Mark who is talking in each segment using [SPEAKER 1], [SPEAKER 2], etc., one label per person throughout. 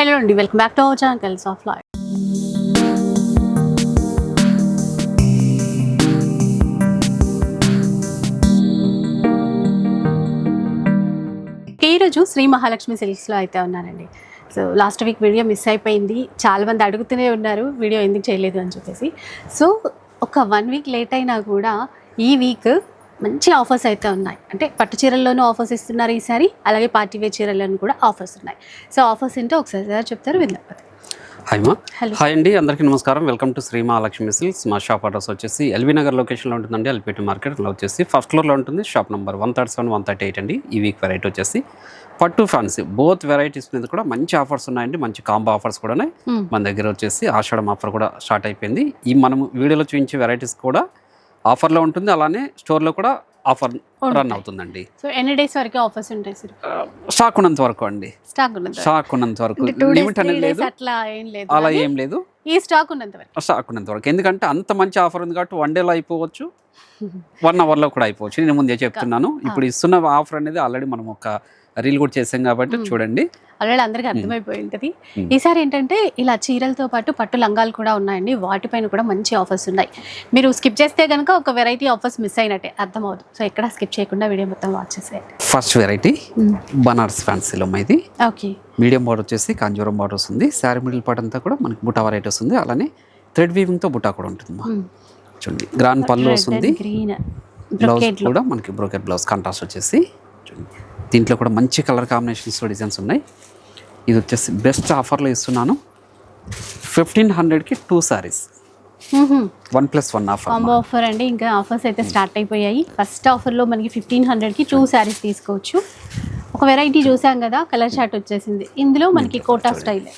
[SPEAKER 1] Hello అండి welcome back to our channel of life ఈరోజు శ్రీ మహాలక్ష్మి సిల్క్స్లో అయితే ఉన్నానండి. So last week video miss అయిపోయింది. చాలామంది అడుగుతూనే ఉన్నారు వీడియో ఎందుకు చేయలేదు? అని చెప్పేసి. సో ఒక వన్ వీక్ లేట్ అయినా కూడా ఈ వీక్ మంచి ఆఫర్స్ అయితే ఉన్నాయి. అంటే పట్టు చీరల్లోనూ ఆఫర్స్ ఇస్తున్నారు ఈసారి అలాగే పార్టీ వేర్ చీరల్లోనూ కూడా ఆఫర్స్ ఉన్నాయి. సో ఆఫర్స్ ఏంటో ఒకసారి సార్ చెప్తారు విందాం.
[SPEAKER 2] హాయ్ మా. హాయ్ అండి. అందరికీ నమస్కారం. Welcome to Sri Mahalakshmi silks మా షాప్ అడ్రస్ వచ్చేసి ఎల్బీ నగర్ లొకేషన్లో ఉంటుందండి. ఎల్పిటి మార్కెట్లో వచ్చేసి ఫస్ట్ ఫ్లోర్లో ఉంటుంది. Shop number one thirty seven one thirty eight అండి. ఈ వీక్ వెరైటీ వచ్చేసి పట్టు ఫ్యాన్సీ బోత్ వెరైటీస్ మీద కూడా మంచి ఆఫర్స్ ఉన్నాయండి. మంచి కాంబో ఆఫర్స్ కూడా ఉన్నాయి.
[SPEAKER 1] Hmm.
[SPEAKER 2] మన దగ్గర వచ్చేసి ఆషాఢం ఆఫర్ కూడా స్టార్ట్ అయిపోయింది. ఈ మనం వీడియోలో చూపించే వెరైటీస్ కూడా ఆఫర్లో ఉంటుంది. అలానే స్టోర్లో కూడా ఆఫర్ రన్ అవుతుందండి.
[SPEAKER 1] సో ఎన్ని డేస్ వరకు ఆఫర్స్ ఉంటాయి సార్?
[SPEAKER 2] స్టాక్ ఉన్నంత వరకు అండి.
[SPEAKER 1] స్టాక్ ఉన్నంత
[SPEAKER 2] స్టాక్ ఉన్నంత వరకు. లిమిట్ అనేది లేదు.
[SPEAKER 1] అట్లా ఏం లేదు
[SPEAKER 2] అలా ఏం లేదు.
[SPEAKER 1] ఈ స్టాక్ ఉన్నంత వరకు.
[SPEAKER 2] స్టాక్ ఉన్నంత వరకు. ఎందుకంటే అంత మంచి ఆఫర్ ఉంది కాబట్టి వన్ డేలో అయిపోవచ్చు. వన్ అవర్లో కూడా అయిపోవచ్చు. నేను ముందే చెప్తున్నాను. ఇప్పుడు ఇస్తున్న ఆఫర్ అనేది ఆల్రెడీ మనం ఒక రీల్ కూడా చేసాం కాబట్టి చూడండి.
[SPEAKER 1] ఆల్రెడీ అందరికీ అర్థమైపోయి ఉంటుంది. ఈసారి ఏంటంటే ఇలా చీరలతో పాటు పట్టు లంగాలు కూడా ఉన్నాయండి. వాటిపైన కూడా మంచి ఆఫర్స్ ఉన్నాయి. మీరు స్కిప్ చేస్తే కనుక ఒక వెరైటీ ఆఫర్స్ మిస్ అయినట్టే. అర్థమవుతుంది. సో ఎక్కడ స్కిప్ చేయకుండా వీడియో మొత్తం వాచ్ చేసేయండి.
[SPEAKER 2] ఫస్ట్ వెరైటీ బనారస్ ఫ్యాన్సీలో ఇది
[SPEAKER 1] ఓకే.
[SPEAKER 2] మీడియం బార్డర్ వచ్చేసి కాంజూరం బార్డర్ వస్తుంది. శారీ మిడిల్ పార్ట్ అంతా కూడా మనకి బుటా వెరైటీ వస్తుంది. అలానే థ్రెడ్ వీవింగ్తో బుటా కూడా ఉంటుంది చూడండి. గ్రాండ్ పళ్ళు వస్తుంది.
[SPEAKER 1] గ్రీన్
[SPEAKER 2] బ్లౌజ్ కూడా మనకి బ్రోకెట్ బ్లౌజ్ కంట్రాస్ట్ వచ్చేసి. చూడండి. దీంట్లో కూడా మంచి కలర్ కాంబినేషన్స్ డిజైన్స్ ఉన్నాయి. ఇది వచ్చేసి బెస్ట్ ఆఫర్లో ఇస్తున్నాను. ఫిఫ్టీన్ హండ్రెడ్కి two saris. One plus one offer.
[SPEAKER 1] Combo offer అండి. ఇంకా ఆఫర్స్ అయితే స్టార్ట్ అయిపోయాయి. ఫస్ట్ ఆఫర్లో మనకి ఫిఫ్టీన్ హండ్రెడ్కి టూ శారీస్ తీసుకోవచ్చు. ఒక వెరైటీ చూసాం కదా కలర్ చార్ట్ వచ్చేసింది. ఇందులో మనకి కోటా స్టైల్.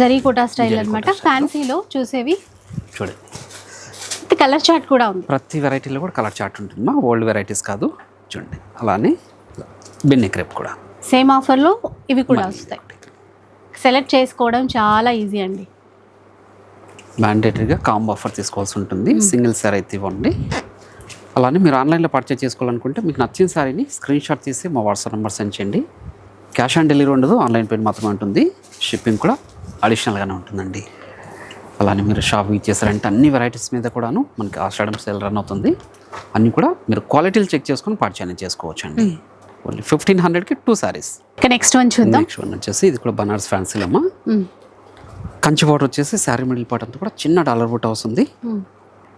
[SPEAKER 1] జరీ కోటా స్టైల్ అనమాట. ఫ్యాన్సీలో చూసేవి.
[SPEAKER 2] చూడండి.
[SPEAKER 1] కలర్ చార్ట్ కూడా ఉంది.
[SPEAKER 2] ప్రతి వెరైటీలో కూడా కలర్ చార్ట్ ఉంటుంది మా ఓల్డ్ వెరైటీస్ కాదు. చూడండి. అలానే బెన్ని క్రేప్ కూడా.
[SPEAKER 1] సేమ్ ఆఫర్లో ఇవి కూడా వస్తాయి. సెలెక్ట్ చేసుకోవడం చాలా ఈజీ అండి.
[SPEAKER 2] మ్యాండేటరీగా కాంబో ఆఫర్ తీసుకోవాల్సి ఉంటుంది. సింగిల్ సారీ అయితే ఇవ్వండి. అలానే మీరు ఆన్లైన్లో పర్చేస్ చేసుకోవాలనుకుంటే మీకు నచ్చిన సారీని స్క్రీన్ షాట్ తీసి మా వాట్సాప్ నెంబర్ సెండ్ చేయండి. క్యాష్ ఆన్ డెలివరీ ఉండదు ఆన్లైన్ పేమెంట్ మాత్రమే ఉంటుంది. షిప్పింగ్ కూడా అడిషనల్గానే ఉంటుందండి. అలానే మీరు షాప్ ఇచ్చేసారంటే అన్ని వెరైటీస్ మీద కూడాను మనకి ఆషాఢం సేల్ రన్ అవుతుంది. అన్నీ కూడా మీరు క్వాలిటీలు చెక్ చేసుకొని పర్చేజ్ చేసుకోవచ్చు అండి ఓన్లీ ఫిఫ్టీన్ హండ్రెడ్కి టూ సారీస్
[SPEAKER 1] నెక్స్ట్ వన్ చూద్దాం.
[SPEAKER 2] నెక్స్ట్ వన్ వచ్చేసి ఇది కూడా బనారస్ ఫ్యాన్సీలమ్మా.
[SPEAKER 1] మ్మ్.
[SPEAKER 2] కంచి బార్డర్ వచ్చేసి శారీ మిడిల్ పార్ట్ అంతా కూడా చిన్న డాలర్ బుట్ట వస్తుంది.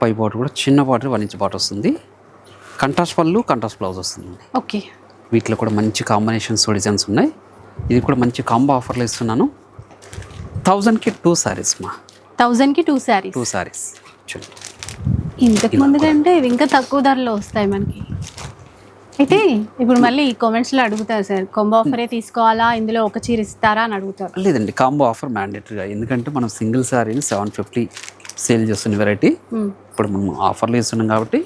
[SPEAKER 2] పై బార్డర్ కూడా చిన్న బార్డర్ వన్ ఇంచ్ బార్డర్ వస్తుంది. కంట్రాస్ట్ పళ్ళు కంట్రాస్ట్ బ్లౌజ్ వస్తుంది.
[SPEAKER 1] ఓకే.
[SPEAKER 2] వీటిలో కూడా మంచి కాంబినేషన్స్ డిజైన్స్ ఉన్నాయి. ఇది కూడా మంచి కాంబో ఆఫర్లో ఇస్తున్నాను. థౌజండ్కి టూ సారీస్ మా.
[SPEAKER 1] థౌజండ్కి టూ శారీస్
[SPEAKER 2] టూ సారీస్ చూడండి
[SPEAKER 1] ఇంతకు ముందు కంటే ఇవి ఇంకా తక్కువ ధరలో వస్తాయి మనకి. అయితే ఇప్పుడు మళ్ళీ కామెంట్స్లో అడుగుతారు సార్ కొంబో ఆఫరే తీసుకోవాలా? ఇందులో ఒక చీర ఇస్తారా? అని అడుగుతారు.
[SPEAKER 2] లేదండి కాంబో ఆఫర్ మ్యాండేటరీగా ఎందుకంటే మనం సింగిల్ సారీని సెవెన్ ఫిఫ్టీ సేల్ చేస్తున్న వెరైటీ. ఇప్పుడు మనం ఆఫర్లో ఇస్తున్నాం కాబట్టి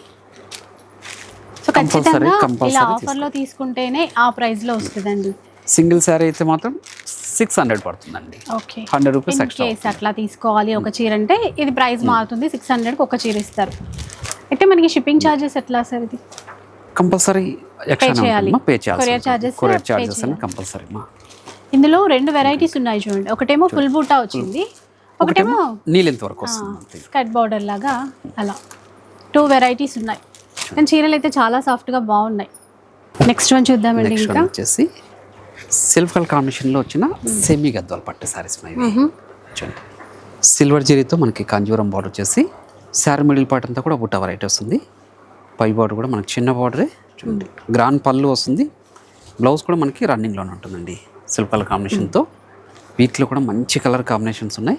[SPEAKER 1] సో ఖచ్చితంగా ఇలా ఆఫర్లో తీసుకుంటేనే ఆ ప్రైస్లో వస్తుందండి.
[SPEAKER 2] సింగిల్ సారీ అయితే మాత్రం సిక్స్ హండ్రెడ్ పడుతుందండి.
[SPEAKER 1] ఓకే.
[SPEAKER 2] హండ్రెడ్ రూపీస్
[SPEAKER 1] కేస్ అట్లా తీసుకోవాలి ఒక చీర అంటే ఇది ప్రైస్ మారుతుంది సిక్స్ హండ్రెడ్కి ఒక చీర ఇస్తారు. అయితే మనకి షిప్పింగ్ ఛార్జెస్ ఎట్లా సార్ ఇది?
[SPEAKER 2] కంపల్సరీ
[SPEAKER 1] చేయాలి.
[SPEAKER 2] పే కొరియర్ చార్జెస్ అని. కంపల్సరీ మా.
[SPEAKER 1] ఇందులో రెండు వెరైటీస్ ఉన్నాయి చూడండి. ఒకటేమో ఫుల్ బూటా వచ్చింది. ఒకటేమో
[SPEAKER 2] నీళ్ళెంత వరకు వస్తుంది.
[SPEAKER 1] స్కర్ట్ బార్డర్ లాగా అలా. టూ వెరైటీస్ ఉన్నాయి. కానీ చీరలు అయితే చాలా సాఫ్ట్గా బాగున్నాయి. నెక్స్ట్ వన్ చూద్దామండి ఇంకా.
[SPEAKER 2] వచ్చేసి సిల్వర్ కలర్ కాంబినేషన్లో వచ్చిన సెమీ గద్వాలు పట్టు సారీస్. చూడండి. సిల్వర్ జరీతో మనకి కాంజూరం బార్డర్ వచ్చేసి శారీ మిడిల్ పార్ట్ అంతా కూడా బుట్ట వెరైటీ వస్తుంది. పై బార్డర్ కూడా మనకి చిన్న బార్డరే చూడండి. గ్రాండ్ పళ్ళు వస్తుంది. బ్లౌజ్ కూడా మనకి రన్నింగ్లోనే ఉంటుందండి. సిల్వర్ కలర్ కాంబినేషన్తో వీటిలో కూడా మంచి కలర్ కాంబినేషన్స్ ఉన్నాయి.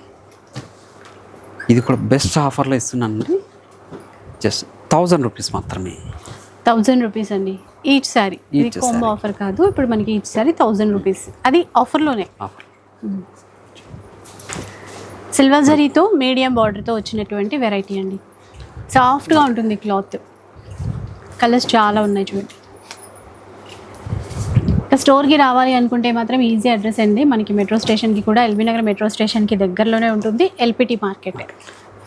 [SPEAKER 2] ఇది కూడా బెస్ట్ ఆఫర్లో ఇస్తున్నానండి. జస్ట్ థౌజండ్ రూపీస్ మాత్రమే.
[SPEAKER 1] థౌజండ్ రూపీస్ అండి. ఈచ్ సారీ ఇది కాంబో. ఆఫర్ కాదు. ఇప్పుడు మనకి ఈచ్ సారీ థౌజండ్ రూపీస్ అది ఆఫర్లోనే
[SPEAKER 2] ఆఫర్
[SPEAKER 1] సిల్వర్ జరీతో మీడియం బార్డర్తో వచ్చినటువంటి వెరైటీ అండి. సాఫ్ట్గా ఉంటుంది క్లాత్ కలర్స్ చాలా ఉన్నాయి చూడండి. ఇంకా స్టోర్కి రావాలి అనుకుంటే మాత్రం ఈజీ అడ్రస్ అండి. మనకి మెట్రో స్టేషన్కి కూడా ఎల్బీ నగర్ మెట్రో స్టేషన్కి దగ్గరలోనే ఉంటుంది. LPT market.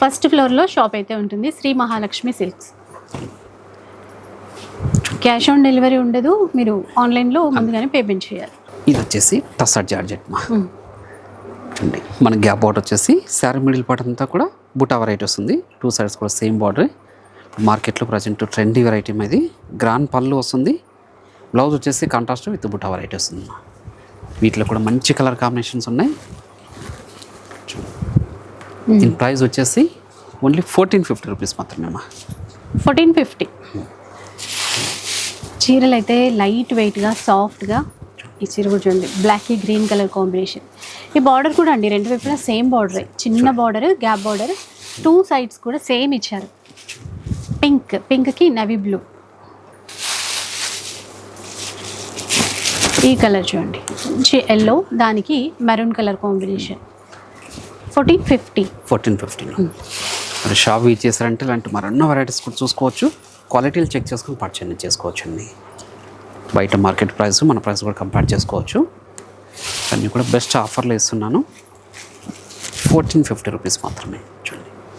[SPEAKER 1] ఫస్ట్ ఫ్లోర్లో షాప్ అయితే ఉంటుంది. Shri Mahalakshmi silks. Cash on delivery ఉండదు. మీరు ఆన్లైన్లో ముందుగానే పేమెంట్ చేయాలి.
[SPEAKER 2] ఇది వచ్చేసి టసర్ జార్జెట్ మా. చూడండి. మన గ్యాప్ బార్డర్ వచ్చేసి శారీ మిడిల్ పార్ట్ అంతా కూడా బుటా వెరైటీ వస్తుంది. టూ సైడ్స్ కూడా సేమ్ బార్డర్ మార్కెట్లో ప్రజెంట్ ట్రెండీ వెరైటీ ఇది గ్రాండ్ పళ్ళు వస్తుంది. బ్లౌజ్ వచ్చేసి కాంట్రాస్ట్ విత్ బుటా వెరైటీ వస్తుంది. వీటిలో కూడా మంచి కలర్ కాంబినేషన్స్ ఉన్నాయి. దీని ప్రైస్ వచ్చేసి ఓన్లీ ఫోర్టీన్ ఫిఫ్టీ రూపీస్ మాత్రమే అమ్మా.
[SPEAKER 1] ఫోర్టీన్ ఫిఫ్టీ చీరలు అయితే లైట్ వెయిట్గా సాఫ్ట్గా ఈ చీర కూడా చూడండి. బ్లాక్ గ్రీన్ కలర్ కాంబినేషన్ ఈ బార్డర్ కూడా అండి రెండు వైపులా సేమ్ బార్డర్ చిన్న border gap border two sides కూడా సేమ్ ఇచ్చారు. పింక్ పింక్కి నవీ బ్లూ ఈ కలర్ చూడండి. మంచి ఎల్లో దానికి maroon colour combination fourteen fifty
[SPEAKER 2] fourteen fifteen మరి షాప్ వీచ్ చేశారంటే ఇలాంటి మరెన్నో వెరైటీస్ కూడా చూసుకోవచ్చు. క్వాలిటీలు చెక్ చేసుకుని పర్చేజ్ చేసుకోవచ్చు అండి. బయట మార్కెట్ ప్రైస్ మన ప్రైస్ కూడా కంపేర్ చేసుకోవచ్చు. అన్నీ కూడా బెస్ట్ ఆఫర్లో ఇస్తున్నాను. ఫోర్టీన్ ఫిఫ్టీ రూపీస్ మాత్రమే.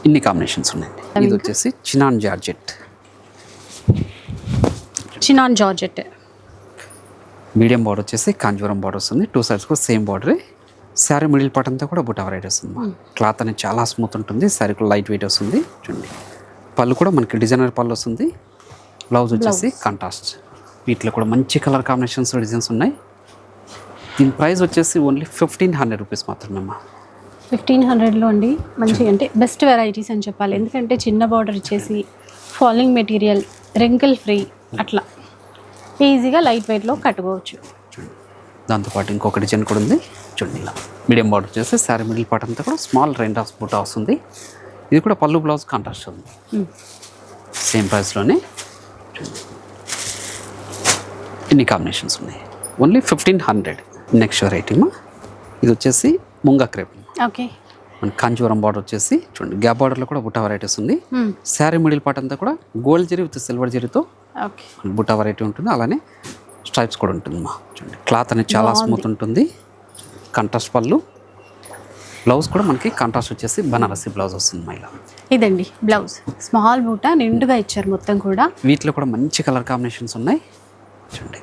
[SPEAKER 2] ఇన్ని కాంబినేషన్స్ ఉన్నాయండి. ఇది వచ్చేసి chinon georgette.
[SPEAKER 1] Chinon georgette.
[SPEAKER 2] Medium border వచ్చేసి కాంజీవరం బార్డర్ వస్తుంది. టూ సైడ్స్ కూడా సేమ్ బార్డరే శారీ మిడిల్ పార్ట్ అంతా కూడా బుటా వెరైటీ వస్తుంది క్లాత్ అనేది చాలా స్మూత్ ఉంటుంది. శారీ కూడా లైట్ వెయిట్ వస్తుంది. చూడండి. పళ్ళు కూడా మనకి డిజైనర్ పళ్ళు వస్తుంది. బ్లౌజ్ వచ్చేసి కంటాస్ట్ వీటిలో కూడా మంచి కలర్ కాంబినేషన్స్ డిజైన్స్ ఉన్నాయి. దీని ప్రైస్ వచ్చేసి ఓన్లీ ఫిఫ్టీన్ హండ్రెడ్ రూపీస్ మాత్రమే అమ్మా
[SPEAKER 1] ఫిఫ్టీన్ హండ్రెడ్లో అండి. మంచి అంటే బెస్ట్ వెరైటీస్ అని చెప్పాలి. ఎందుకంటే చిన్న బార్డర్ ఇచ్చేసి ఫాలింగ్ మెటీరియల్ రెంకిల్ ఫ్రీ అట్లా. ఈజీగా లైట్ వెయిట్లో కట్టుకోవచ్చు.
[SPEAKER 2] దాంతోపాటు ఇంకొక డిజైన్ కూడా ఉంది. చూడండి ఇలా. మీడియం బార్డర్ వచ్చేసి శారీ మిడిల్ పార్ట్ అంతా కూడా స్మాల్ రెండ్ ఆఫ్ బుటా వస్తుంది. ఇది కూడా పళ్ళు బ్లౌజ్ కాంట్రాస్ట్ ఉంది. సేమ్ ప్రైస్లోనే ఇన్ని కాంబినేషన్స్ ఉన్నాయి. Only fifteen hundred next variety ఇది వచ్చేసి ముంగా క్రేప్
[SPEAKER 1] ఓకే.
[SPEAKER 2] మన కాంచీవరం బార్డర్ వచ్చేసి చూడండి గ్యాప్ బార్డర్లో కూడా బుట్ట వెరైటీస్ ఉంది.
[SPEAKER 1] మ్మ్.
[SPEAKER 2] శారీ మిడిల్ పార్ట్ అంతా కూడా గోల్డ్ జరీ విత్ సిల్వర్ జరీతో
[SPEAKER 1] ఓకే.
[SPEAKER 2] బుట్ట వెరైటీ ఉంటుంది. అలానే స్ట్రైప్స్ కూడా ఉంటుంది మా. చూడండి క్లాత్ అనేది చాలా స్మూత్ ఉంటుంది. కంట్రాస్ట్ పళ్ళు. బ్లౌజ్ కూడా మనకి కాంట్రాస్ట్ వచ్చేసి బనారసి బ్లౌజ్ వస్తుంది మా ఇలా
[SPEAKER 1] ఇదండి బ్లౌజ్ స్మాల్ బూట నిండుగా ఇచ్చారు మొత్తం కూడా.
[SPEAKER 2] వీటిలో కూడా మంచి కలర్ కాంబినేషన్స్ ఉన్నాయి. చూడండి.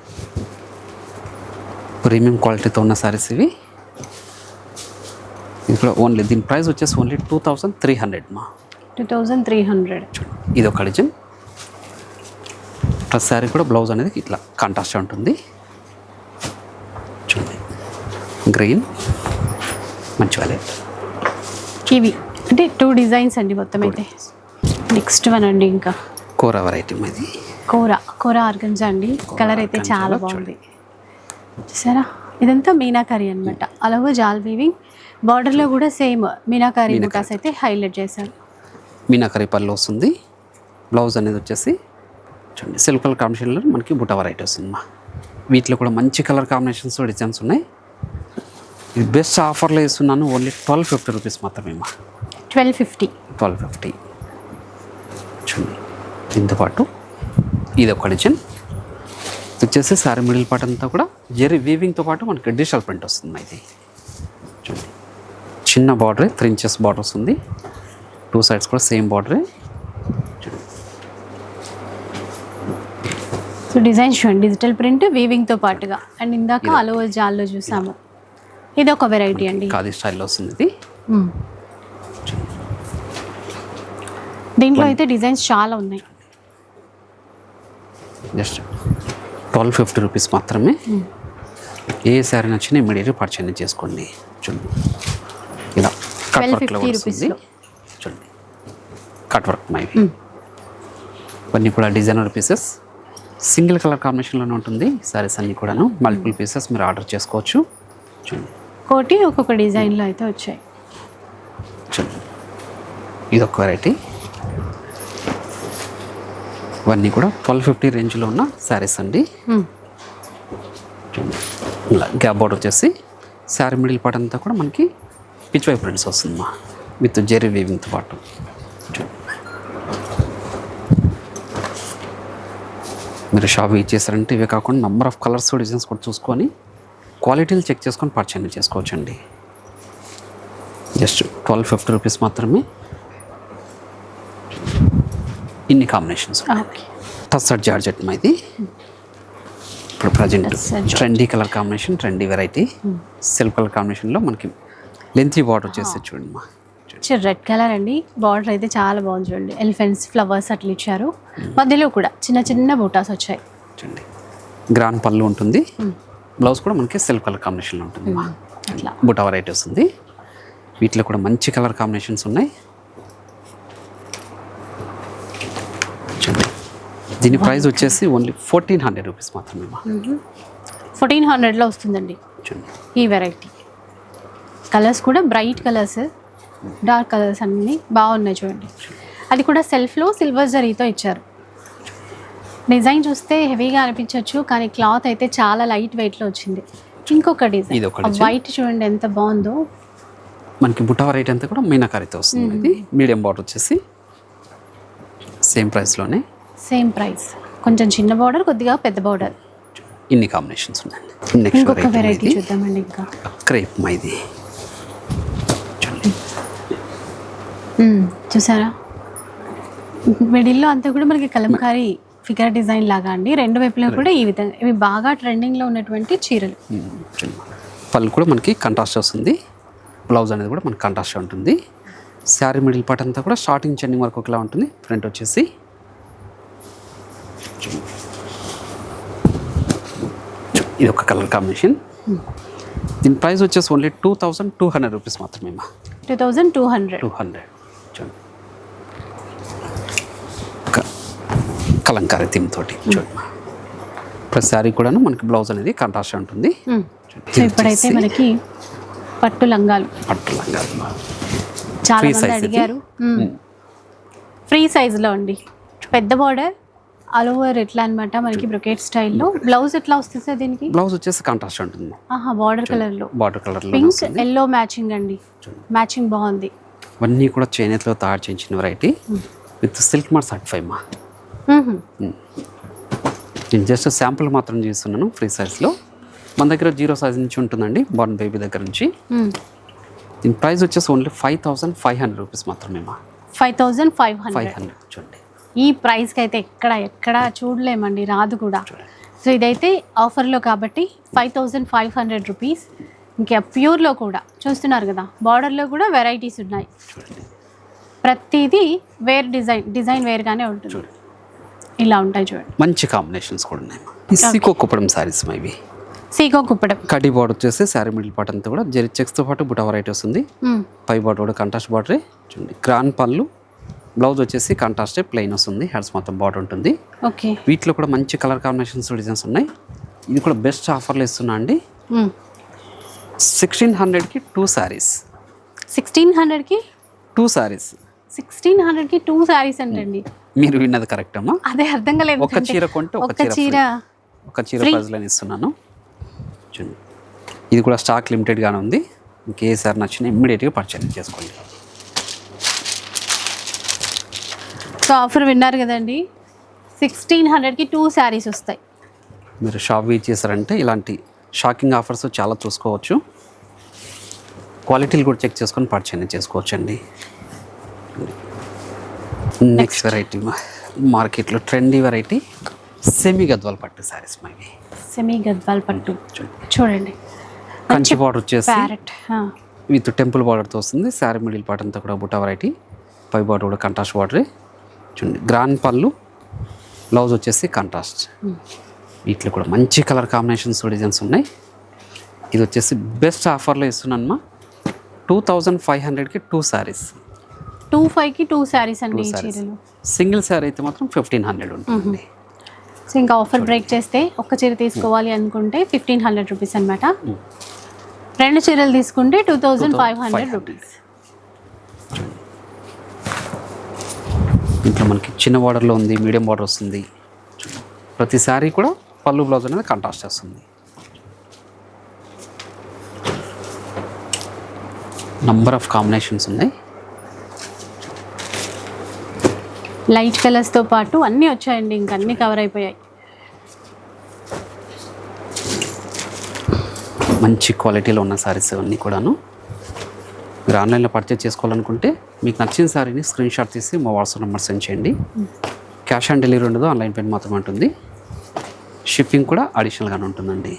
[SPEAKER 2] ప్రీమియం క్వాలిటీతో ఉన్న సారీస్ ఇవి. ఇది కూడా ఓన్లీ దీని ప్రైస్ వచ్చేసి only two thousand three hundred మా.
[SPEAKER 1] టూ థౌజండ్ త్రీ హండ్రెడ్
[SPEAKER 2] చూడండి ఇది ఒక డిజైన్. ప్రతి శారీ కూడా బ్లౌజ్ అనేది ఇట్లా కాంట్రాస్ట్ ఉంటుంది. చూడండి. గ్రీన్ మంచి వాలెట్
[SPEAKER 1] ఇవి. అంటే టూ డిజైన్స్ అండి మొత్తం అయితే. నెక్స్ట్ వన్ అండి ఇంకా.
[SPEAKER 2] కూర వెరైటీ ఇది
[SPEAKER 1] కూర కూర ఆర్గన్జా అండి. కలర్ అయితే చాలా బాగుంది. చూసారా? ఇదంతా మీనాకరీ అనమాట అలాగే జాల్ వీవింగ్. బార్డర్లో కూడా సేమ్ మీనాకరీ బుటాస్ అయితే హైలైట్ చేశారు.
[SPEAKER 2] మీనాకరీ పళ్ళు వస్తుంది. బ్లౌజ్ అనేది వచ్చేసి చూడండి సిల్క్ కలర్ కాంబినేషన్లో మనకి బుట్ట వెరైటీ వస్తుంది మా వీటిలో కూడా మంచి కలర్ కాంబినేషన్స్ డిజైన్స్ ఉన్నాయి. ఇది బెస్ట్ ఆఫర్లో ఇస్తున్నాను ఓన్లీ ట్వెల్వ్ ఫిఫ్టీ రూపీస్ మాత్రమే మా
[SPEAKER 1] ట్వెల్వ్ ఫిఫ్టీ
[SPEAKER 2] ట్వెల్వ్ ఫిఫ్టీ చూడండి దీంతో పాటు ఇది ఒక డిజైన్ ఇది వచ్చేసి శారీ మిడిల్ పార్ట్ అంతా కూడా జెరీ వీవింగ్తో పాటు మనకి డిజిటల్ ప్రింట్ వస్తుంది ఇది. చూడండి. చిన్న బార్డరే త్రీ ఇంచెస్ బార్డర్ వస్తుంది. టూ సైడ్స్ కూడా సేమ్ బార్డరే
[SPEAKER 1] సో డిజైన్ చూడండి డిజిటల్ ప్రింట్ వీవింగ్తో పాటుగా. అండ్ ఇందాక అలో జాల్లో చూసాము. ఇది ఒక వెరైటీ అండి.
[SPEAKER 2] ఖాదీ స్టైల్లో వస్తుంది ఇది.
[SPEAKER 1] మ్మ్. దీంట్లో అయితే డిజైన్స్ చాలా ఉన్నాయి.
[SPEAKER 2] జస్ట్ ట్వెల్వ్ ఫిఫ్టీ రూపీస్ మాత్రమే ఏ శారీ నచ్చినా ఇమీడియట్గా పర్చేజ్ చేసుకోండి. చూడండి. ఇలా కట్
[SPEAKER 1] 1250
[SPEAKER 2] వర్క్లో వస్తుంది. చూడండి. కట్ వర్క్ మైవి ఇవన్నీ కూడా డిజైనర్ పీసెస్ సింగిల్ కలర్ కాంబినేషన్లోనే ఉంటుంది. సారీస్ అన్నీ కూడాను. మల్టిపుల్ పీసెస్ మీరు ఆర్డర్ చేసుకోవచ్చు. చూడండి.
[SPEAKER 1] కోటి ఒక్కొక్క డిజైన్లో అయితే వచ్చాయి.
[SPEAKER 2] చూడండి. ఇది ఒక వెరైటీ ఇవన్నీ కూడా ట్వెల్వ్ ఫిఫ్టీ రేంజ్లో ఉన్న శారీస్ అండి. ఇలా గ్యాప్ బోర్డ్ వచ్చేసి శారీ మిడిల్ పార్ట్ అంతా కూడా మనకి పిచ్ వై ప్రింట్స్ వస్తుందమ్మా. విత్ జెరీ వీవింగ్తో పాటు. మీరు షాప్ ఇచ్చేసారంటే ఇవే కాకుండా నంబర్ ఆఫ్ కలర్స్ డిజైన్స్ కూడా చూసుకొని క్వాలిటీలు చెక్ చేసుకొని పర్చేజ్ చేసుకోవచ్చండి. జస్ట్ ట్వెల్వ్ ఫిఫ్టీ రూపీస్ మాత్రమే ఇన్ని కాంబినేషన్స్ టస్సర్ జార్జెట్ మా ఇది. ఇప్పుడు present. Trendy colour combination trendy variety silk colour కాంబినేషన్లో మనకి లెంతీ బార్డర్ వచ్చేసి చూడండి మా.
[SPEAKER 1] రెడ్ కలర్ అండి. బార్డర్ అయితే చాలా బాగుంది చూడండి. ఎలిఫెంట్స్ ఫ్లవర్స్ అట్లా ఇచ్చారు. మధ్యలో కూడా చిన్న చిన్న బూటాస్ వచ్చాయి.
[SPEAKER 2] చూడండి. గ్రాన్ పళ్ళు ఉంటుంది. బ్లౌజ్ కూడా మనకి సిల్క్ కలర్ కాంబినేషన్లో ఉంటుంది మా.
[SPEAKER 1] అట్లా.
[SPEAKER 2] బుటా వెరైటీ వస్తుంది వీటిలో కూడా మంచి కలర్ కాంబినేషన్స్ ఉన్నాయి. చూడండి దీని ప్రైస్ వచ్చేసి ఓన్లీ ఫోర్టీన్ హండ్రెడ్ రూపీస్ మాత్రమే
[SPEAKER 1] ఫోర్టీన్ హండ్రెడ్లో వస్తుందండి.
[SPEAKER 2] చూడండి.
[SPEAKER 1] ఈ వెరైటీ. కలర్స్ కూడా బ్రైట్ కలర్స్ డార్క్ కలర్స్ అన్నీ బాగున్నాయి చూడండి. అది కూడా సెల్ఫ్లో సిల్వర్ జరీతో ఇచ్చారు. డిజైన్ చూస్తే హెవీగా అనిపించవచ్చు కానీ క్లాత్ అయితే చాలా లైట్ వెయిట్లో వచ్చింది. ఇంకొక డిజైన్. వైట్ చూడండి ఎంత బాగుందో.
[SPEAKER 2] మనకి బుటా వెరైటీ అంతా కూడా మీనాకారితో వస్తుంది. మీడియం బార్డర్ వచ్చేసి సేమ్ ప్రైస్లోనే
[SPEAKER 1] సేమ్ ప్రైస్ కొంచెం చిన్న బార్డర్ కొద్దిగా పెద్ద బార్డర్
[SPEAKER 2] ఇన్ని కాంబినేషన్స్ ఉన్నాయండి. నెక్స్ట్
[SPEAKER 1] ఇంకొక వెరైటీ చూద్దామండి ఇంకా.
[SPEAKER 2] క్రేప్ మా ఇది చూడండి.
[SPEAKER 1] మ్మ్. చూసారా? మిడిల్లో అంతా కూడా మనకి కలంకారీ ఫిగర్ డిజైన్ లాగా అండి. రెండు వైపులా కూడా ఈ విధంగా ఇవి బాగా ట్రెండింగ్లో ఉన్నటువంటి చీరలు.
[SPEAKER 2] పళ్ళు కూడా మనకి కంట్రాస్ట్ వస్తుంది. బ్లౌజ్ అనేది కూడా మనకి కంట్రాస్ట్ ఉంటుంది. శారీ మిడిల్ పార్ట్ అంతా కూడా స్టార్టింగ్ చెండింగ్ వరకు ఒకలా ఉంటుంది. ఫ్రంట్ వచ్చేసి. ఇది ఒక కలర్ కాంబినేషన్. దీని ప్రైస్ వచ్చేసి only two thousand two hundred rupees మాత్రమే మా
[SPEAKER 1] two thousand two hundred.
[SPEAKER 2] Two hundred. చూడండి. కలంకారీ థీమ్ తోటి చూడండి ప్రతి శారీ కూడాను మనకి బ్లౌజ్ అనేది కంట్రాస్ట్ ఉంటుంది.
[SPEAKER 1] ఇప్పుడైతే మనకి పట్టు లంగాలు.
[SPEAKER 2] పట్టు లంగాలు
[SPEAKER 1] చాలా మంది? అడిగారు. ఫ్రీ సైజ్లో అండి. పెద్ద బార్డర్ ఆల్ ఓవర్ ఎట్లా అనమాట మనకి బ్రొకేట్ స్టైల్లో బ్లౌజ్ ఎట్లా వస్తుంది సార్ దీనికి?
[SPEAKER 2] బ్లౌజ్ వచ్చేసి కాంట్రాస్ట్ ఉంటుంది.
[SPEAKER 1] ఆహా బార్డర్ కలర్లో
[SPEAKER 2] బార్డర్ కలర్లో
[SPEAKER 1] పింక్
[SPEAKER 2] వస్తుంది.
[SPEAKER 1] ఎల్లో మ్యాచింగ్ అండి. మ్యాచింగ్ బాగుంది.
[SPEAKER 2] ఇవన్నీ కూడా చేనేతలో తయారు చేయించిన variety with silk mark certify మా. నేను జస్ట్ శాంపుల్ మాత్రం చేస్తున్నాను ఫ్రీ సైజ్లో మన దగ్గర జీరో సైజ్ నుంచి ఉంటుందండి బార్న్ బేబీ దగ్గర నుంచి. దీని ప్రైస్ వచ్చేసి only five thousand five hundred rupees మాత్రమే మా
[SPEAKER 1] five thousand five
[SPEAKER 2] five
[SPEAKER 1] hundred
[SPEAKER 2] hundred చూడండి.
[SPEAKER 1] ఈ ప్రైస్కి అయితే ఎక్కడ ఎక్కడ చూడలేమండి రాదు కూడా. సో ఇదైతే ఆఫర్లో కాబట్టి five thousand five hundred rupees. ఇంకా ప్యూర్లో కూడా చూస్తున్నారు కదా బార్డర్లో కూడా వెరైటీస్ ఉన్నాయి. ప్రతిదీ వేర్ డిజైన్ డిజైన్ వేర్గానే ఉంటుంది. ఇలా ఉంటాయి చూడండి.
[SPEAKER 2] మంచి కాంబినేషన్స్ కూడా ఉన్నాయి ఈ సీకో కుప్పడం శారీస్ మా ఇవి?
[SPEAKER 1] సీకో కుప్పడం.
[SPEAKER 2] కడ్డీ బార్డర్ వచ్చేసి శారీ మిడిల్ పార్ట్ అంతా కూడా జరి చెక్స్తో పాటు బుటా వెరైటీ వస్తుంది. పై బార్డర్ కూడా కంట్రాస్ట్ బార్డరే చూడండి గ్రాన్ పళ్ళు బ్లౌజ్ వచ్చేసి కంట్రాస్టే ప్లెయిన్ వస్తుంది. హెడ్స్ మొత్తం బార్డర్ ఉంటుంది.
[SPEAKER 1] ఓకే.
[SPEAKER 2] వీటిలో కూడా మంచి కలర్ కాంబినేషన్స్ డిజైన్స్ ఉన్నాయి. ఇది కూడా బెస్ట్ ఆఫర్లు ఇస్తున్నా అండి. సిక్స్టీన్ హండ్రెడ్కి టూ శారీస్
[SPEAKER 1] సిక్స్టీన్ హండ్రెడ్కి
[SPEAKER 2] టూ శారీస్
[SPEAKER 1] సిక్స్టీన్ హండ్రెడ్కి టూ శారీస్ అంటండి.
[SPEAKER 2] మీరు విన్నది కరెక్ట్ అమ్మా?
[SPEAKER 1] అదే అర్థం కాలేదు.
[SPEAKER 2] ఒక చీర కొంటే ఒక చీర. ఒక చీర ప్రైజ్లో ఇస్తున్నాను. చూడండి ఇది కూడా స్టాక్ లిమిటెడ్గానే ఉంది. ఇంకే సార్ నచ్చిన ఇమ్మీడియట్గా పర్చేజ్ చేసుకోండి.
[SPEAKER 1] సో ఆఫర్ విన్నారు కదండి. సిక్స్టీన్ హండ్రెడ్కి టూ శారీస్ వస్తాయి.
[SPEAKER 2] మీరు షాప్ విజిట్ చేశారంటే ఇలాంటి షాకింగ్ ఆఫర్స్ చాలా చూసుకోవచ్చు. క్వాలిటీలు కూడా చెక్ చేసుకొని పర్చేజ్ చేసుకోవచ్చు అండి నెక్స్ట్ వెరైటీ మార్కెట్లో ట్రెండీ వెరైటీ సెమీ గద్వాల్ పట్టు శారీస్ మావి.
[SPEAKER 1] సెమీ గద్వాల్ పట్టు
[SPEAKER 2] చూడండి. కంచి బార్డర్ వచ్చేసి విత్ టెంపుల్ బార్డర్తో వస్తుంది. శారీ మిడిల్ పార్ట్ అంతా కూడా బుట్ట వెరైటీ పై బార్డర్ కూడా కంట్రాస్ట్ బార్డరే చూడండి. గ్రాండ్ పళ్ళు బ్లౌజ్ వచ్చేసి కంట్రాస్ట్ వీటిలో కూడా మంచి కలర్ కాంబినేషన్స్ డిజైన్స్ ఉన్నాయి. ఇది వచ్చేసి బెస్ట్ ఆఫర్లో ఇస్తున్నానమ్మా టూ థౌజండ్ ఫైవ్ హండ్రెడ్కి టూ శారీస్
[SPEAKER 1] టూ ఫైవ్కి టూ శారీస్ అండి
[SPEAKER 2] సింగిల్ శారీ అయితే మాత్రం ఫిఫ్టీన్ హండ్రెడ్ ఉంటుంది.
[SPEAKER 1] సో ఇంకా ఆఫర్ బ్రేక్ చేస్తే ఒక్క చీర తీసుకోవాలి అనుకుంటే ఫిఫ్టీన్ హండ్రెడ్ రూపీస్ అనమాట రెండు చీరలు తీసుకుంటే two thousand five hundred rupees
[SPEAKER 2] ఇంట్లో మనకి చిన్న బార్డర్లో ఉంది మీడియం బార్డర్ వస్తుంది. ప్రతి శారీ కూడా పళ్ళు బ్లౌజ్ అనేది కంట్రాస్ట్ వస్తుంది నంబర్ ఆఫ్ కాంబినేషన్స్ ఉన్నాయి.
[SPEAKER 1] లైట్ కలర్స్తో పాటు అన్నీ వచ్చాయండి ఇంకా అన్నీ కవర్ అయిపోయాయి.
[SPEAKER 2] మంచి క్వాలిటీలో ఉన్న శారీస్ అన్నీ కూడాను. మీరు ఆన్లైన్లో పర్చేజ్ చేసుకోవాలనుకుంటే మీకు నచ్చిన శారీని స్క్రీన్ షాట్ తీసి మా వాట్సాప్ నెంబర్ సెండ్ చేయండి. క్యాష్ ఆన్ డెలివరీ ఉండదు ఆన్లైన్ పేమెంట్ మాత్రమే ఉంటుంది. షిప్పింగ్ కూడా అడిషనల్గానే ఉంటుందండి.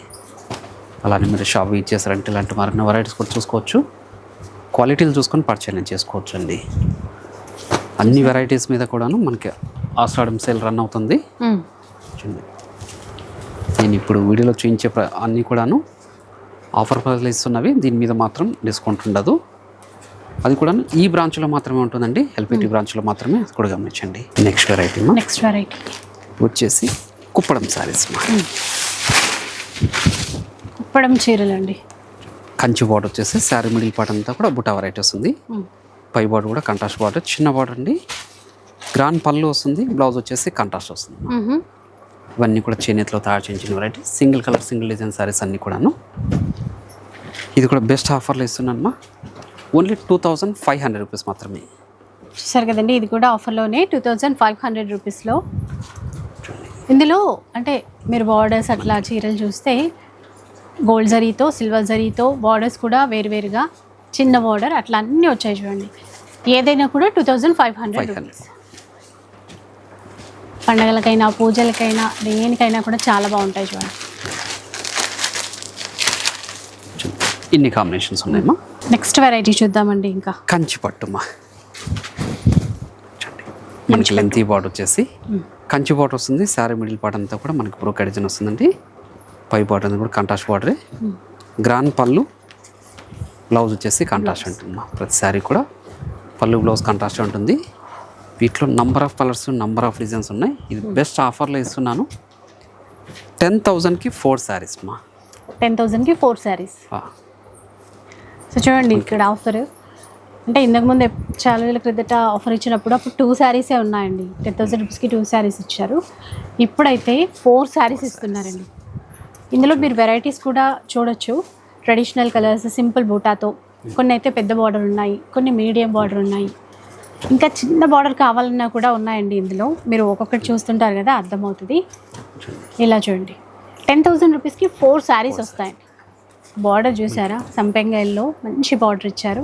[SPEAKER 2] అలానే మీరు షాప్ యూజ్ చేశారంటే ఇలాంటి మరిన్ని వెరైటీస్ కూడా చూసుకోవచ్చు. క్వాలిటీలు చూసుకొని పర్చేజ్ చేసుకోవచ్చు అండి అన్ని వెరైటీస్ మీద కూడాను మనకి ఆషాఢం సేల్ రన్ అవుతుంది. నేను ఇప్పుడు వీడియోలో చూపించే అన్నీ కూడాను ఆఫర్ ప్రైస్లో ఇస్తున్నవి. దీని మీద మాత్రం డిస్కౌంట్ ఉండదు. అది కూడా ఈ బ్రాంచ్లో మాత్రమే ఉంటుందండి. ఎల్పిటి బ్రాంచ్లో మాత్రమే అది కూడా గమనించండి. నెక్స్ట్ వెరైటీ
[SPEAKER 1] నెక్స్ట్ వెరైటీ
[SPEAKER 2] వచ్చేసి కుప్పడం శారీస్ మా.
[SPEAKER 1] కుప్పడం చీరలు అండి
[SPEAKER 2] కంచి బార్డర్ వచ్చేసి శారీ మిడిల్ పార్ట్ అంతా కూడా బుటా వెరైటీ వస్తుంది. పై బార్డర్ కూడా కంట్రాస్ట్ బార్డర్. చిన్న బార్డర్ అండి. గ్రాండ్ పళ్ళు వస్తుంది బ్లౌజ్ వచ్చేసి కంట్రాస్ట్ వస్తుంది. ఇవన్నీ కూడా చేనేతలో తయారు చేయించిన variety single colour single design saris అన్నీ కూడాను. ఇది కూడా బెస్ట్ ఆఫర్లో ఇస్తున్నానమ్మా. Only two thousand five hundred rupees మాత్రమే.
[SPEAKER 1] చూసారు కదండి ఇది కూడా ఆఫర్లోనే టూ థౌజండ్ ఫైవ్ హండ్రెడ్ రూపీస్లో ఇందులో అంటే మీరు బార్డర్స్ అట్లా చీరలు చూస్తే గోల్డ్ జరీతో సిల్వర్ జరీతో బార్డర్స్ కూడా వేరువేరుగా చిన్న బార్డర్ అట్లా అన్నీ వచ్చాయి చూడండి. ఏదైనా కూడా two thousand five hundred rupees పండగలకైనా పూజలకైనా దేనికైనా కూడా చాలా బాగుంటాయి చూడండి.
[SPEAKER 2] ఇన్ని కాంబినేషన్స్ ఉన్నాయమ్మా?
[SPEAKER 1] నెక్స్ట్ వెరైటీ చూద్దామండి ఇంకా.
[SPEAKER 2] కంచి పట్టుమా. మనకి లెంతీ బార్డర్ వచ్చేసి కంచి బార్డర్ వస్తుంది శారీ మిడిల్ పార్ట్ అంతా కూడా మనకి బ్రోకెడ్ డిజైన్ వస్తుందండి. పై బార్డర్ అంతా కూడా కంట్రాస్ట్ బార్డరే గ్రాండ్ పళ్ళు బ్లౌజ్ వచ్చేసి కంట్రాస్ట్ ఉంటుందమ్మా ప్రతి శారీ కూడా పళ్ళు బ్లౌజ్ కంట్రాస్ట్ ఉంటుంది. వీటిలో number of colours number of designs ఉన్నాయి. ఇది బెస్ట్ ఆఫర్లో ఇస్తున్నాను. టెన్ థౌజండ్కి ఫోర్ శారీస్ మా.
[SPEAKER 1] టెన్ థౌజండ్కి ఫోర్ శారీస్ సో చూడండి ఇక్కడ ఆఫర్ అంటే ఇంతకు ముందు ఎప్- చాలా రోజుల క్రిదట ఆఫర్ ఇచ్చినప్పుడు అప్పుడు టూ శారీసే ఉన్నాయండి. టెన్ థౌసండ్ రూపీస్కి టూ శారీస్ ఇచ్చారు. ఇప్పుడైతే ఫోర్ శారీస్ ఇస్తున్నారండి. ఇందులో మీరు వెరైటీస్ కూడా చూడొచ్చు. ట్రెడిషనల్ కలర్స్ సింపుల్ బూటాతో. కొన్ని అయితే పెద్ద బార్డర్ ఉన్నాయి కొన్ని మీడియం బార్డర్ ఉన్నాయి. ఇంకా చిన్న బార్డర్ కావాలన్నా కూడా ఉన్నాయండి ఇందులో. మీరు ఒక్కొక్కటి చూస్తుంటారు కదా అర్థమవుతుంది. ఇలా చూడండి. టెన్ థౌసండ్ రూపీస్కి ఫోర్ శారీస్ వస్తాయండి బార్డర్ చూసారా? సంపెంగాయల్లో మంచి బార్డర్ ఇచ్చారు.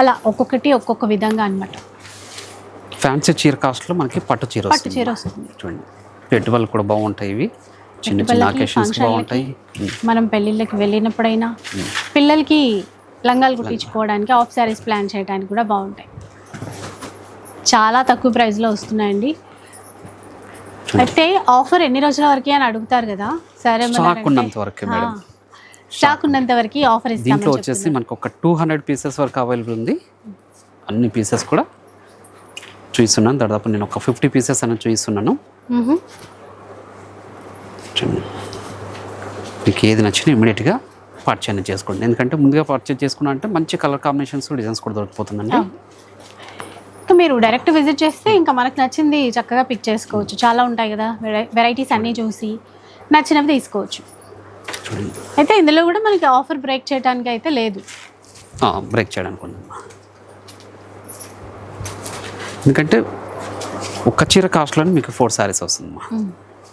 [SPEAKER 1] అలా ఒక్కొక్కటి ఒక్కొక్క విధంగా అన్నమాట.
[SPEAKER 2] ఫ్యాన్సీ చీర కాస్ట్లో మనకి పట్టు చీర
[SPEAKER 1] పట్టు చీర వస్తుంది.
[SPEAKER 2] చూడండి. పెట్టుబడులు కూడా బాగుంటాయి ఇవి. చిన్న చిన్న బాగుంటాయి
[SPEAKER 1] మనం పెళ్ళిళ్ళకి వెళ్ళినప్పుడైనా పిల్లలకి లంగాలు కుట్టించుకోవడానికి ఆఫ్ శారీస్ ప్లాన్ చేయడానికి కూడా బాగుంటాయి. చాలా తక్కువ ప్రైస్లో వస్తున్నాయండి. అయితే ఆఫర్ ఎన్ని రోజుల వరకు అని అడుగుతారు కదా. సరే
[SPEAKER 2] స్టాక్ ఉన్నంత వరకే
[SPEAKER 1] ఆఫర్
[SPEAKER 2] దీంట్లో
[SPEAKER 1] ఇస్తామని
[SPEAKER 2] వచ్చేసి మనకు ఒక టూ హండ్రెడ్ పీసెస్ వరకు అవైలబుల్ ఉంది. అన్ని పీసెస్ కూడా చూపిస్తున్నాను దాదాపు నేను ఒక ఫిఫ్టీ పీసెస్ అనేది చూపిస్తున్నాను
[SPEAKER 1] మ్హూ.
[SPEAKER 2] చూడండి మీకు ఏది నచ్చినా ఇమీడియట్గా పర్చేజ్ చేసుకోండి. ఎందుకంటే ముందుగా పర్చేజ్ చేసుకున్నా అంటే మంచి కలర్ కాంబినేషన్స్ డిజైన్స్ కూడా దొరికిపోతుందండి.
[SPEAKER 1] ఇంకా మీరు డైరెక్ట్ విజిట్ చేస్తే ఇంకా మనకు నచ్చింది చక్కగా పిక్ చేసుకోవచ్చు. చాలా ఉంటాయి కదా వెరైటీస్ అన్నీ చూసి నచ్చినవి తీసుకోవచ్చు. అయితే ఇందులో కూడా మనకి ఆఫర్ బ్రేక్ చేయడానికి అయితే లేదు.
[SPEAKER 2] బ్రేక్ చేయడానికి ఎందుకంటే ఒక చీర కాస్ట్లోనే మీకు ఫోర్ శారీస్ వస్తుందమ్మా.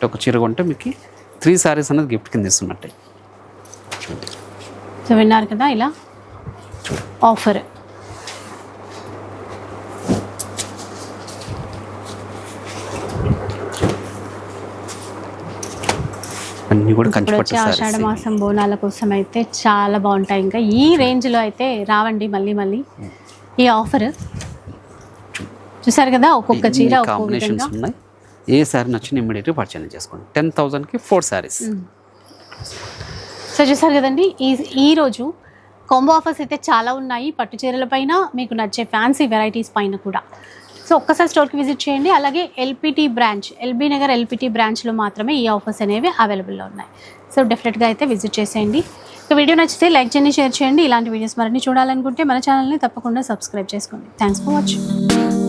[SPEAKER 2] ఒక చీర కొంటే మీకు త్రీ శారీస్ అనేది గిఫ్ట్ కింద ఇస్తున్నట్టే.
[SPEAKER 1] సో విన్నారు కదా ఇలా? ఆఫర్
[SPEAKER 2] అన్నీ కూడా
[SPEAKER 1] ఆషాఢ మాసం బోనాల కోసం అయితే చాలా బాగుంటాయి. ఇంకా ఈ రేంజ్లో అయితే రావండి మళ్ళీ మళ్ళీ. ఈ ఆఫర్ చూసారు కదా? ఒక్కొక్క చీర ఒక్కొక్క
[SPEAKER 2] ఉన్నాయి. ఏ శారీ నచ్చిన ఇమ్మీడియట్గా పర్చేజ్ చేసుకోండి. టెన్ థౌజండ్కి ఫోర్ శారీస్
[SPEAKER 1] సో చూసారు కదండి ఈ ఈరోజు కాంబో ఆఫర్స్ అయితే చాలా ఉన్నాయి. పట్టు చీరల పైన మీకు నచ్చే ఫ్యాన్సీ వెరైటీస్ పైన కూడా. సో ఒక్కసారి స్టోర్కి విజిట్ చేయండి. అలాగే LPT branch LB Nagar LPT బ్రాంచ్లో మాత్రమే ఈ ఆఫర్స్ అనేవి అవైలబుల్లో ఉన్నాయి. సో డెఫినెట్గా అయితే విజిట్ చేసేయండి. ఇక వీడియో నచ్చితే లైక్ చేయండి షేర్ చేయండి. ఇలాంటి వీడియోస్ మరిన్ని చూడాలనుకుంటే మన ఛానల్ని తప్పకుండా సబ్స్క్రైబ్ చేసుకోండి. Thanks for watching.